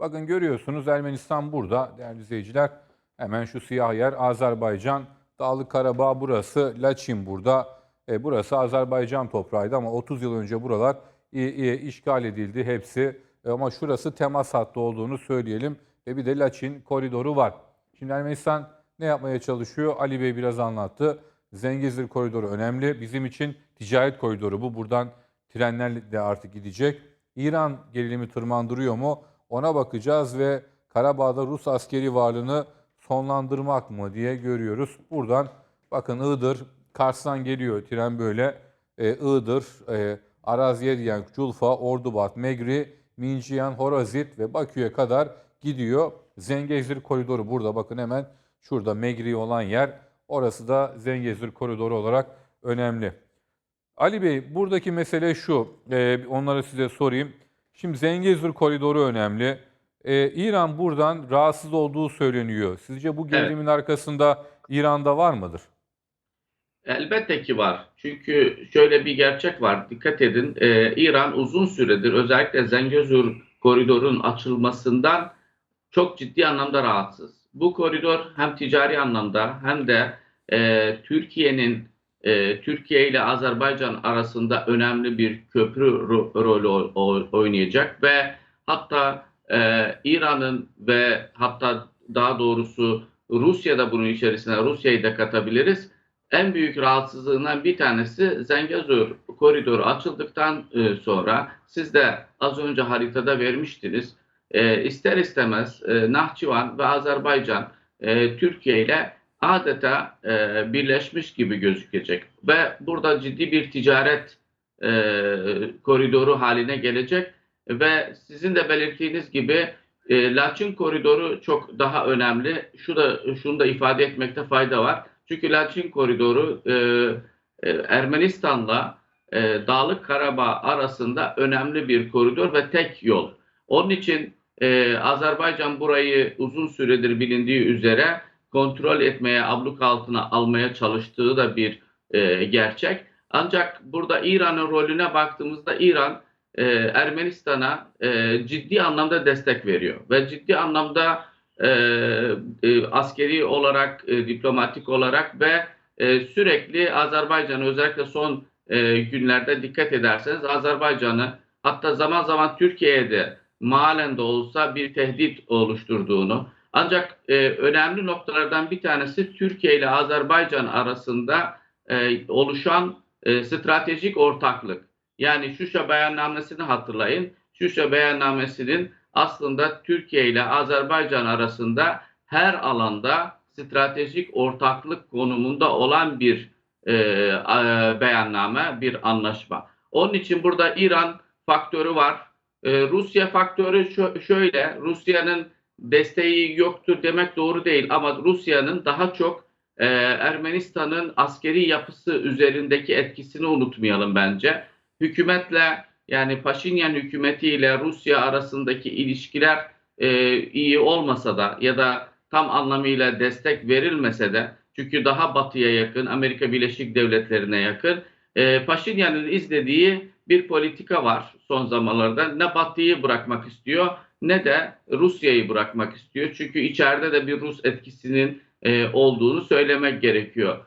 Bakın görüyorsunuz Ermenistan burada değerli izleyiciler. Hemen şu siyah yer Azerbaycan. Dağlık Karabağ burası. Laçin burada. E, burası Azerbaycan toprağıydı ama 30 yıl önce buralar işgal edildi hepsi. E, ama şurası temas hattı olduğunu söyleyelim. Ve bir de Laçin koridoru var. Şimdi Ermenistan ne yapmaya çalışıyor? Ali Bey biraz anlattı. Zengezur koridoru önemli. Bizim için ticaret koridoru bu. Buradan trenler de artık gidecek. İran gerilimi tırmandırıyor mu? Ona bakacağız ve Karabağ'da Rus askeri varlığını sonlandırmak mı diye görüyoruz. Buradan bakın Iğdır, Kars'tan geliyor tren böyle. Ee, Iğdır, e, Araziyediyen, Culfa, Ordubat, Megri, Minciyan, Horazit ve Bakü'ye kadar gidiyor. Zengezur koridoru burada bakın hemen şurada Megri olan yer. Orası da Zengezur koridoru olarak önemli. Ali Bey buradaki mesele şu, e, onları size sorayım. Şimdi Zengezur koridoru önemli. E, İran buradan rahatsız olduğu söyleniyor. Sizce bu gerilimin arkasında İran'da var mıdır? Elbette ki var. Çünkü şöyle bir gerçek var. Dikkat edin. Ee, İran uzun süredir özellikle Zengezur koridorun açılmasından çok ciddi anlamda rahatsız. Bu koridor hem ticari anlamda hem de e, Türkiye'nin e, Türkiye ile Azerbaycan arasında önemli bir köprü ro- rolü oynayacak ve hatta e, İran'ın ve hatta daha doğrusu Rusya da bunun içerisine Rusya'yı da katabiliriz en büyük rahatsızlığından bir tanesi Zengezur koridoru açıldıktan e, sonra siz de az önce haritada vermiştiniz. E, ister istemez e, Nahçıvan ve Azerbaycan e, Türkiye ile adeta e, birleşmiş gibi gözükecek ve burada ciddi bir ticaret e, koridoru haline gelecek ve sizin de belirttiğiniz gibi e, Laçin koridoru çok daha önemli. Şu da şunu da ifade etmekte fayda var. Çünkü Laçin koridoru e, e, Ermenistan'la e, Dağlık Karabağ arasında önemli bir koridor ve tek yol. Onun için e, Azerbaycan burayı uzun süredir bilindiği üzere kontrol etmeye, abluk altına almaya çalıştığı da bir e, gerçek. Ancak burada İran'ın rolüne baktığımızda İran e, Ermenistan'a e, ciddi anlamda destek veriyor ve ciddi anlamda e, e, askeri olarak, e, diplomatik olarak ve e, sürekli Azerbaycan'ı özellikle son e, günlerde dikkat ederseniz Azerbaycan'ı hatta zaman zaman Türkiye'ye de malen de olsa bir tehdit oluşturduğunu ancak e, önemli noktalardan bir tanesi Türkiye ile Azerbaycan arasında e, oluşan e, stratejik ortaklık. Yani Şuşa beyannamesini hatırlayın. Şuşa beyannamesinin aslında Türkiye ile Azerbaycan arasında her alanda stratejik ortaklık konumunda olan bir e, beyanname, bir anlaşma. Onun için burada İran faktörü var. E, Rusya faktörü şö- şöyle, Rusya'nın desteği yoktur demek doğru değil ama Rusya'nın daha çok e, Ermenistan'ın askeri yapısı üzerindeki etkisini unutmayalım bence. Hükümetle yani Paşinyan hükümetiyle Rusya arasındaki ilişkiler e, iyi olmasa da ya da tam anlamıyla destek verilmese de çünkü daha batıya yakın Amerika Birleşik Devletleri'ne yakın e, Paşinyan'ın izlediği bir politika var son zamanlarda. Ne batıyı bırakmak istiyor ne de Rusya'yı bırakmak istiyor. Çünkü içeride de bir Rus etkisinin e, olduğunu söylemek gerekiyor.